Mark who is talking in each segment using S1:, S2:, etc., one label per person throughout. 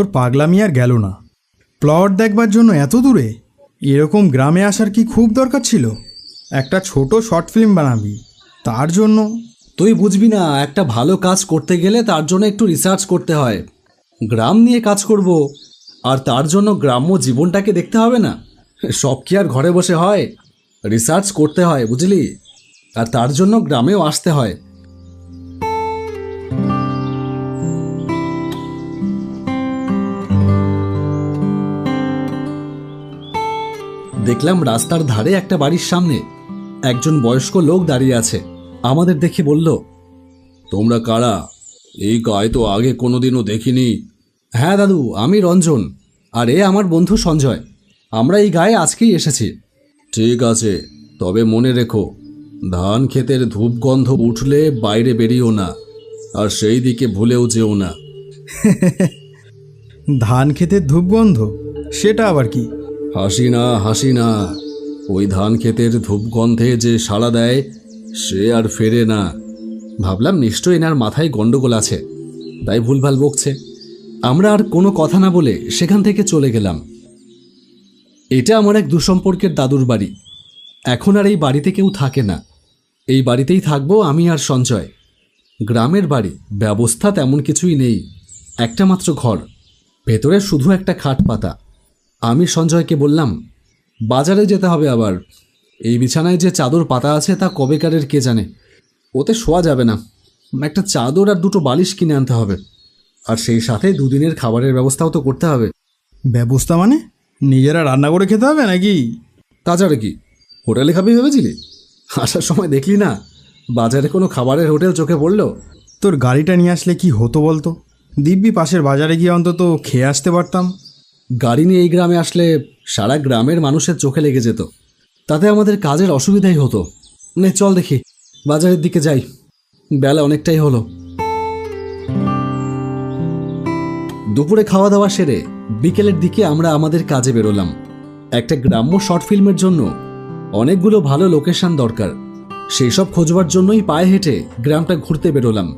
S1: তোর পাগলামি আর গেল না। প্লট দেখবার জন্য এত দূরে? এরকম গ্রামে আসার কি খুব দরকার ছিল? একটা ছোট শর্ট ফিল্ম বানাবি। তার জন্য?
S2: তুই বুঝবি না, একটা ভালো কাজ করতে গেলে তার জন্য একটু রিসার্চ করতে হয়। গ্রাম নিয়ে কাজ করব, আর তার জন্য গ্রাম্য জীবনটাকে দেখতে হবে না। সব কি আর ঘরে বসে হয়? রিসার্চ করতে হয়, বুঝলি? আর তার জন্য গ্রামেও আসতে হয়। দেখলাম রাস্তার ধারে একটা বাড়ির সামনে একজন বয়স্ক লোক দাঁড়িয়ে আছে। আমাদের দেখে বলল, তোমরা কারা? এই গায়ে তো আগে কোনোদিনও দেখিনি। হ্যাঁ দাদু, আমি রঞ্জন, আর এ আমার বন্ধু সঞ্জয়। আমরা এই গায়ে আজকেই এসেছি। ঠিক আছে, তবে মনে রেখো, ধান ক্ষেতের ধূপ গন্ধ উঠলে বাইরে বেরিও না, আর সেই দিকে ভুলেও যেও না।
S1: ধান খেতে ধূপগন্ধ? সেটা আবার কি?
S2: হাসি না হাসি না ওই ধান ক্ষেতের ধূপগন্ধে যে সাড়া দেয়, সে আর ফেরে না। ভাবলাম নিশ্চয়ই এনার মাথায় গন্ডগোল আছে, তাই ভুলভাল বকছে। আমরা আর কোনো কথা না বলে সেখান থেকে চলে গেলাম। এটা আমার এক দুসম্পর্কের দাদুর বাড়ি। এখন আর এই বাড়িতে কেউ থাকে না। এই বাড়িতেই থাকব আমি আর সঞ্জয়। গ্রামের বাড়ি, ব্যবস্থা তেমন কিছুই নেই। একটা মাত্র ঘর। ভেতরে শুধু একটা খাট পাতা। আমি সঞ্জয়কে বললাম বাজারে যেতে হবে আবার। এই বিছানায় যে চাদর পাতা আছে তা কবেকারের কে জানে? ওতে শোয়া যাবে না। একটা চাদর আর দুটো বালিশ কিনে আনতে হবে। আর সেই সাথে দুদিনের খাবারের ব্যবস্থাও তো করতে হবে।
S1: ব্যবস্থা মানে? নিজেরা রান্না করে খেতে হবে নাকি?
S2: তাছাড়া কি হোটেলে খাবি ভেবেছিলি? আসার সময় দেখলি না? বাজারে কোনো খাবারের হোটেল চোখে পড়ল?
S1: তোর গাড়িটা নিয়ে আসলে কি হতো বলতো? দিব্যি পাশের বাজারে গিয়ে অন্তত খেয়ে আসতে পারতাম।
S2: গাড়ি নিয়ে এই গ্রামে আসলে সারা গ্রামের মানুষের চোখে লেগে যেত। তাতে আমাদের কাজের অসুবিধাই হতো। নে, চল দেখি। বাজারের দিকে যাই। বেলা অনেকটাই হলো। দুপুরে খাওয়া দাওয়া সেরে বিকেলের দিকে আমরা আমাদের কাজে বেরোলাম। একটা গ্রাম্য শর্ট ফিল্মের জন্য অনেকগুলো ভালো লোকেশন দরকার। সেই সব খোঁজবার জন্যই পায়ে হেঁটে গ্রামটা ঘুরতে বেরোলাম।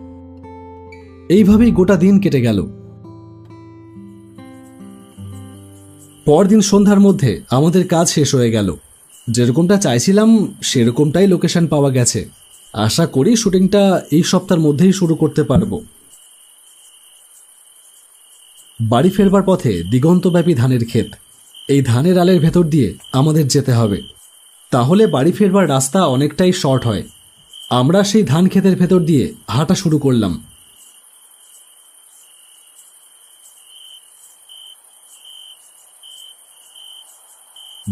S2: এইভাবেই গোটা দিন কেটে গেল। পরদিন সন্ধ্যার মধ্যে আমাদের কাজ শেষ হয়ে গেল। যেরকমটা চাইছিলাম, সেরকমটাই লোকেশন পাওয়া গেছে। আশা করি শুটিংটা এই সপ্তাহের মধ্যেই শুরু করতে পারব। বাড়ি ফেরবার পথে দিগন্তব্যাপী ধানের ক্ষেত। এই ধানের আলের ভেতর দিয়ে আমাদের যেতে হবে। তাহলে বাড়ি ফেরবার রাস্তা অনেকটাই শর্ট হয়। আমরা সেই ধান ক্ষেতের ভেতর দিয়ে হাঁটা শুরু করলাম।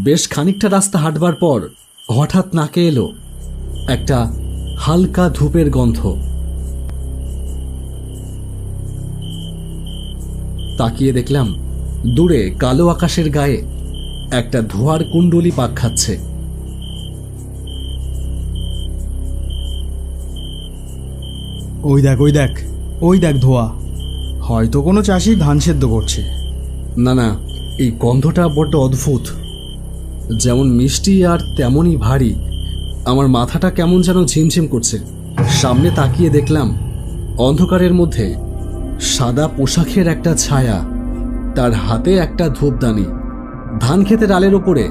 S2: বেশ খানিকটা রাস্তা হাঁটবার পর হঠাৎ নাকে এলো একটা হালকা ধূপের গন্ধ। তাকিয়ে দেখলাম দূরে কালো আকাশের গায়ে একটা ধোয়ার কুণ্ডলি পাক খাচ্ছে।
S1: ওই দেখ ওই দেখ ওই দেখ ধোয়া। হয়তো কোনো চাষি ধান সেদ্ধ করছে।
S2: না না এই গন্ধটা বড্ড অদ্ভুত। যেমন মিষ্টি আর তেমনই ভারী। আমার মাথাটা কেমন যেন ঝিমঝিম করছে। সামনে তাকিয়ে দেখলাম অন্ধকারের মধ্যে সাদা পোশাকের একটা ছায়া তার হাতে একটা ধূপদানি। ধান ক্ষেতের আলের ওপরে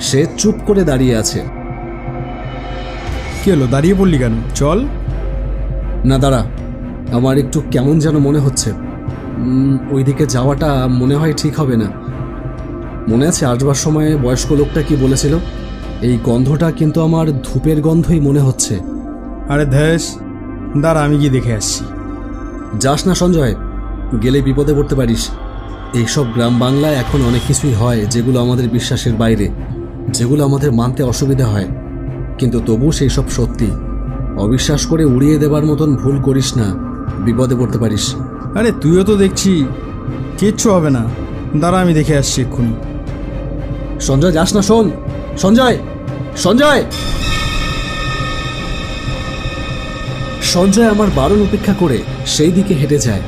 S2: সে চুপ করে দাঁড়িয়ে আছে।
S1: কি হলো দাঁড়িয়ে পড়লি কেন? চল।
S2: না দাঁড়া। আমার একটু কেমন যেন মনে হচ্ছে। ওইদিকে যাওয়াটা মনে হয় ঠিক হবে না। মনে আছে আসবার সময়ে বয়স্ক লোকটা কি বলেছিল? এই গন্ধটা কিন্তু আমার ধূপের গন্ধই মনে হচ্ছে।
S1: আরে ধ্যাস দাঁড়া আমি গিয়ে দেখে আসছি।
S2: যাস না সঞ্জয় গেলে বিপদে পড়তে পারিস। এইসব গ্রাম বাংলায় এখন অনেক কিছুই হয় যেগুলো আমাদের বিশ্বাসের বাইরে যেগুলো আমাদের মানতে অসুবিধা হয়। কিন্তু তবু সেই সব সত্যি। অবিশ্বাস করে উড়িয়ে দেবার মতন ভুল করিস না বিপদে পড়তে পারিস।
S1: আরে তুইও তো দেখছি কিচ্ছু হবে না। দাঁড়া আমি দেখে আসছি এক্ষুনি।
S2: সঞ্জয়, যাস না, শোন। সঞ্জয় সঞ্জয়। সঞ্জয় আমার বারণ উপেক্ষা করে সেই দিকে হেঁটে যায়।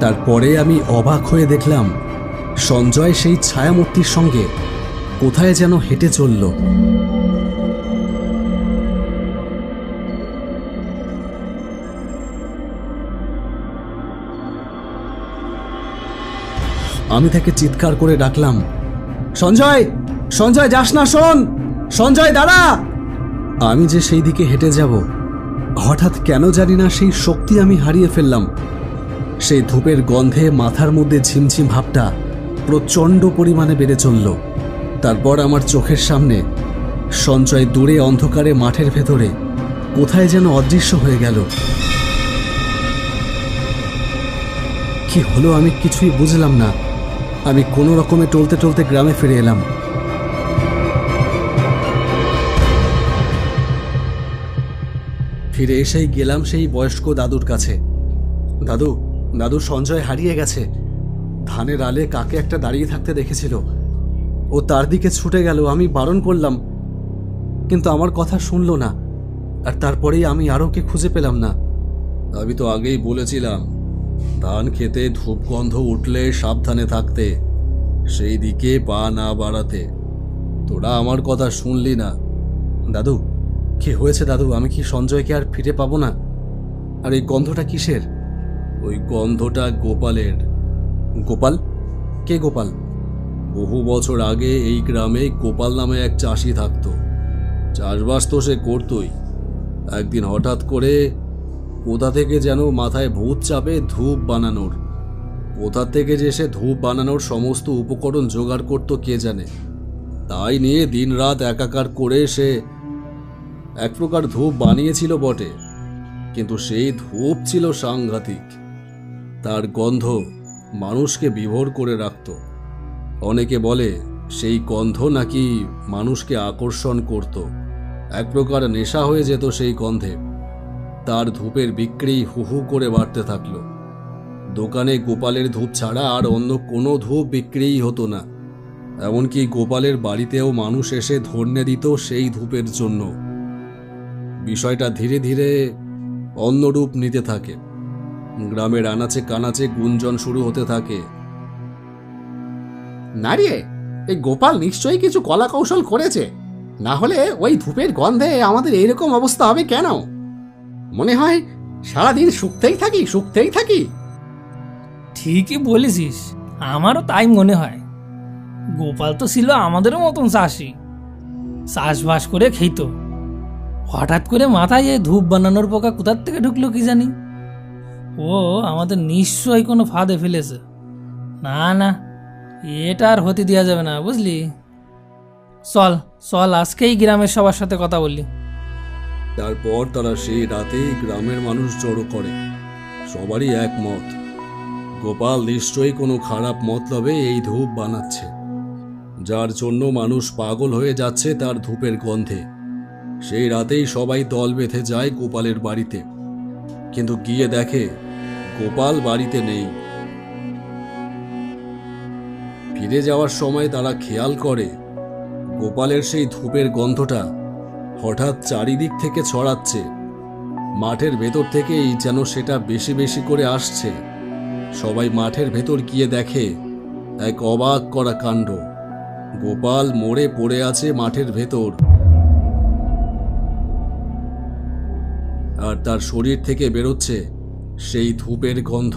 S2: তারপরে আমি অবাক হয়ে দেখলাম, সঞ্জয় সেই ছায়ামূর্তির সঙ্গে কোথায় যেন হেঁটে চলল। আমি তাকে চিৎকার করে ডাকলাম, সঞ্জয় সঞ্জয়, যাস না, শোন, সঞ্জয় দাঁড়া আমি যে সেই দিকে হেঁটে যাব, হঠাৎ কেন জানি না সেই শক্তি আমি হারিয়ে ফেললাম। সেই ধূপের গন্ধে মাথার মধ্যে ঝিমঝিম ভাবটা প্রচণ্ড পরিমাণে বেড়ে চলল। তারপর আমার চোখের সামনে সঞ্চয় দূরে অন্ধকারে মাঠের ভেতরে কোথায় যেন অদৃশ্য হয়ে গেল। কি হলো আমি কিছুই বুঝলাম না। আমি কোনো রকমে টলতে টলতে গ্রামে ফিরে এলাম। ফিরে এসেই গেলাম সেই বয়স্ক দাদুর কাছে। দাদু দাদু সঞ্জয় হারিয়ে গেছে। ধানের আলে কাকে একটা দাঁড়িয়ে থাকতে দেখেছিল। ও তার দিকে ছুটে গেল, আমি বারণ করলাম। কিন্তু আমার কথা শুনলো না, আর তারপরেই আমি আরও কে খুঁজে পেলাম না। আমি তো আগেই বলেছিলাম। ধান খেতে ধূপ গন্ধ উঠলে সাবধানে থাকতে, সেই দিকে পা না বাড়াতে। তোরা আমার কথা শুনলি না। দাদু, কি হয়েছে দাদু? আমি কি সঞ্জয়কে আর ফিরে পাবো না? আর এই গন্ধটা কিসের? ওই গন্ধটা গোপালের। গোপাল? কে গোপাল? বহু বছর আগে এই গ্রামে গোপাল নামে এক চাষি থাকতো। চাষবাস তো সে করতই। একদিন হঠাৎ করে কোথা থেকে যেন মাথায় ভূত চাপে ধূপ বানানোর? কোথা থেকে যে সে ধূপ বানানোর সমস্ত উপকরণ জোগাড় করতো কে জানে? তাই নিয়ে দিনরাত একাকার করে সে এক প্রকার ধূপ বানিয়েছিল বটে, কিন্তু সেই ধূপ ছিল সাংঘাতিক। তার গন্ধ মানুষকে বিভোর করে রাখত। অনেকে বলে সেই গন্ধ নাকি মানুষকে আকর্ষণ করত। এক প্রকার নেশা হয়ে যেত সেই গন্ধে। তার ধূপের বিক্রি হু হু করে বাড়তে থাকল। দোকানে গোপালের ধূপ ছাড়া আর অন্য কোনো ধূপ বিক্রিই হতো না। এমনকি গোপালের বাড়িতেও মানুষ এসে ধন্যে দিত সেই ধূপের জন্য। বিষয়টা ধীরে ধীরে অন্য রূপ নিতে থাকে। গ্রামের আনাচে কানাচে গুঞ্জন শুরু হতে থাকে।
S3: না রে এই গোপাল নিশ্চয়ই কিছু কলা কৌশল করেছে। না হলে ওই ধূপের গন্ধে আমাদের এইরকম অবস্থা হবে কেন? মনে হয় সারাদিন শুকতেই থাকি শুকতেই থাকি।
S4: ঠিকই বলেছিস, আমারও তাই মনে হয়। গোপাল তো ছিল আমাদেরও মতন চাষি, চাষবাস করে খেত হঠাৎ করে মাথায় এ ধূপ বানানোর পোকা কোথার থেকে ঢুকলো কি জানি? ও, আমাদের নিশ্চয়ই কোনো ফাঁদে ফেলেছে। না না, এটা আর হতে দেওয়া যাবে না, বুঝলি? চল চল, আজকেই গ্রামের সবার সাথে কথা বললি
S2: তারপর তারা সেই রাতেই গ্রামের মানুষ জড়ো করে। সবারই একমত। গোপাল নিশ্চয়ই কোনো খারাপ মতলবে এই ধূপ বানাচ্ছে। যার জন্য মানুষ পাগল হয়ে যাচ্ছে তার ধূপের গন্ধে। সেই রাতেই সবাই দল বেঁধে যায় গোপালের বাড়িতে। কিন্তু গিয়ে দেখে গোপাল বাড়িতে নেই। ফিরে যাওয়ার সময় তারা খেয়াল করে গোপালের সেই ধূপের গন্ধটা হঠাৎ চারিদিক থেকে ছড়াচ্ছে। মাঠের ভেতর থেকেই যেন সেটা বেশি বেশি করে আসছে। সবাই মাঠের ভেতর গিয়ে দেখে, এক অবাক করা কাণ্ড। গোপাল মরে পড়ে আছে মাঠের ভেতর। আর তার শরীর থেকে বেরোচ্ছে সেই ধূপের গন্ধ।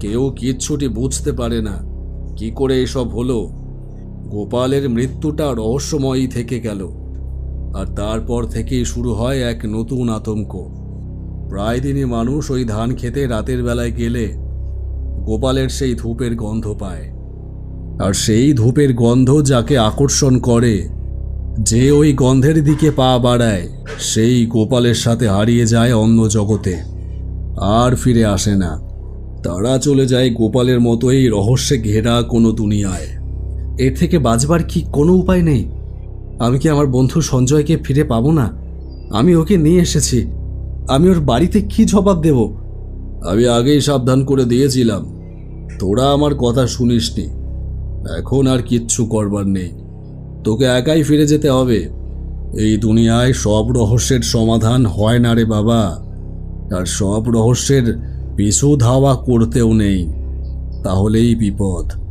S2: কেউ কিচ্ছুটি বুঝতে পারে না, কি করে এসব হলো? গোপালের মৃত্যুটা রহস্যময়ই থেকে গেল। আর তারপর থেকেই শুরু হয় এক নতুন আতঙ্ক। প্রায় দিনই মানুষ ওই ধান খেতে রাতের বেলায় গেলে গোপালের সেই ধূপের গন্ধ পায়। আর সেই ধূপের গন্ধ যাকে আকর্ষণ করে, যে ওই গন্ধের দিকে পা বাড়ায়, সেই গোপালের সাথে হারিয়ে যায় অন্য জগতে। আর ফিরে আসে না। তারা চলে যায় গোপালের মতোই রহস্যে ঘেরা কোনো দুনিয়ায়। এর থেকে বাঁচবার কি কোনো উপায় নেই? আমি কি আমার বন্ধু সঞ্জয়কে ফিরে পাবো না? আমি ওকে নিয়ে এসেছি। আমি ওর বাড়িতে কি জবাব দেব? আমি আগেই সাবধান করে দিয়েছিলাম। তোরা আমার কথা শুনিসনি। এখন আর কিচ্ছু করবার নেই। তোকে একাই ফিরে যেতে হবে। এই দুনিয়ায় সব রহস্যের সমাধান হয় না রে বাবা। আর সব রহস্যের পিছু ধাওয়া করতেও নেই। তাহলেই বিপদ।